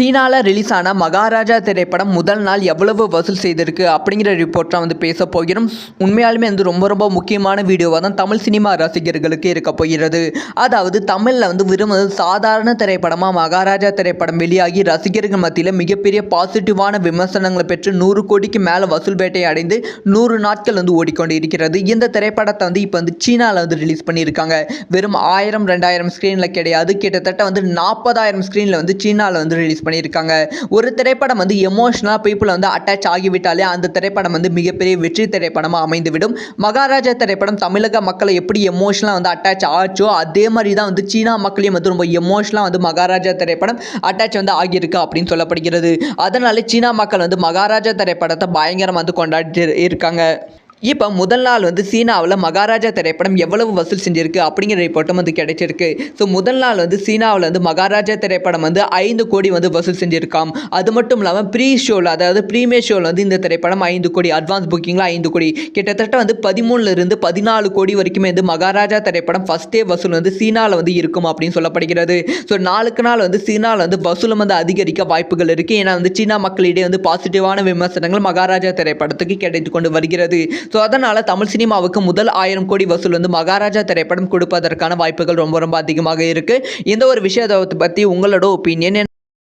சீனாவில் ரிலீஸ் ஆன மகாராஜா திரைப்படம் முதல் நாள் எவ்வளவு வசூல் செய்திருக்கு அப்படிங்கிற ரிப்போர்ட்டாக வந்து பேச போகிறோம். உண்மையாலுமே வந்து ரொம்ப ரொம்ப முக்கியமான வீடியோவாக தான் தமிழ் சினிமா ரசிகர்களுக்கு இருக்க போகிறது. அதாவது தமிழில் வந்து விரும்புவது சாதாரண திரைப்படமாக மகாராஜா திரைப்படம் வெளியாகி ரசிகர்கள் மத்தியில் மிகப்பெரிய பாசிட்டிவான விமர்சனங்களை பெற்று நூறு கோடிக்கு மேலே வசூல் வேட்டை அடைந்து நூறு நாட்கள் வந்து ஓடிக்கொண்டு இருக்கிறது இந்த திரைப்படத்தை வந்து இப்போ வந்து சீனாவில் வந்து ரிலீஸ் பண்ணியிருக்காங்க. வெறும் ஆயிரம் ரெண்டாயிரம் ஸ்க்ரீனில் கிடையாது. கிட்டத்தட்ட வந்து நாற்பதாயிரம் ஸ்க்ரீனில் வந்து சீனாவில் வந்து ரிலீஸ் பண்ணியிருக்காங்க. ஒரு திரைப்படம் வந்து எமோஷனலாக பீப்புள் வந்து அட்டாச் ஆகிவிட்டாலே அந்த திரைப்படம் வந்து மிகப்பெரிய வெற்றி திரைப்படமாக அமைந்துவிடும். மகாராஜா திரைப்படம் தமிழக மக்களை எப்படி எமோஷனலாக வந்து அட்டாச் ஆச்சோ அதே மாதிரி தான் வந்து சீனா மக்களையும் வந்து ரொம்ப எமோஷனலாக வந்து மகாராஜா திரைப்படம் அட்டாச் வந்து ஆகியிருக்கு அப்படின்னு சொல்லப்படுகிறது. அதனால சீனா மக்கள் வந்து மகாராஜா திரைப்படத்தை பயங்கரமாக வந்து கொண்டாடிட்டு இருக்காங்க. இப்போ முதல் நாள் வந்து சீனாவில் மகாராஜா திரைப்படம் எவ்வளவு வசூல் செஞ்சிருக்கு அப்படிங்கிற ரிப்போர்ட்டும் வந்து கிடைச்சிருக்கு. ஸோ முதல் நாள் வந்து சீனாவில் வந்து மகாராஜா திரைப்படம் வந்து ஐந்து கோடி வந்து வசூல் செஞ்சுருக்காம். அது மட்டும் இல்லாமல் ப்ரீ ஷோவில் அதாவது ப்ரீமியர் ஷோவில் வந்து இந்த திரைப்படம் ஐந்து கோடி அட்வான்ஸ் புக்கிங்கில் ஐந்து கோடி. கிட்டத்தட்ட வந்து பதிமூணுலேருந்து பதினாலு கோடி வரைக்குமே வந்து மகாராஜா திரைப்படம் ஃபஸ்ட்டே வசூல் வந்து சீனாவில் வந்து இருக்கும் அப்படின்னு சொல்லப்படுகிறது. ஸோ நாளுக்கு நாள் வந்து சீனாவில் வந்து வசூலம் வந்து அதிகரிக்க வாய்ப்புகள் இருக்குது ஏன்னா வந்து சீனா மக்களிடையே வந்து பாசிட்டிவான விமர்சனங்கள் மகாராஜா திரைப்படத்துக்கு கிடைத்து கொண்டு வருகிறது. ஸோ அதனால் தமிழ் சினிமாவுக்கு முதல் ஆயிரம் கோடி வசூல் வந்து மகாராஜா திரைப்படம் கொடுப்பதற்கான வாய்ப்புகள் ரொம்ப ரொம்ப அதிகமாக இருக்குது இந்த ஒரு விஷயத்தை பற்றி உங்களோட ஒப்பீனியன்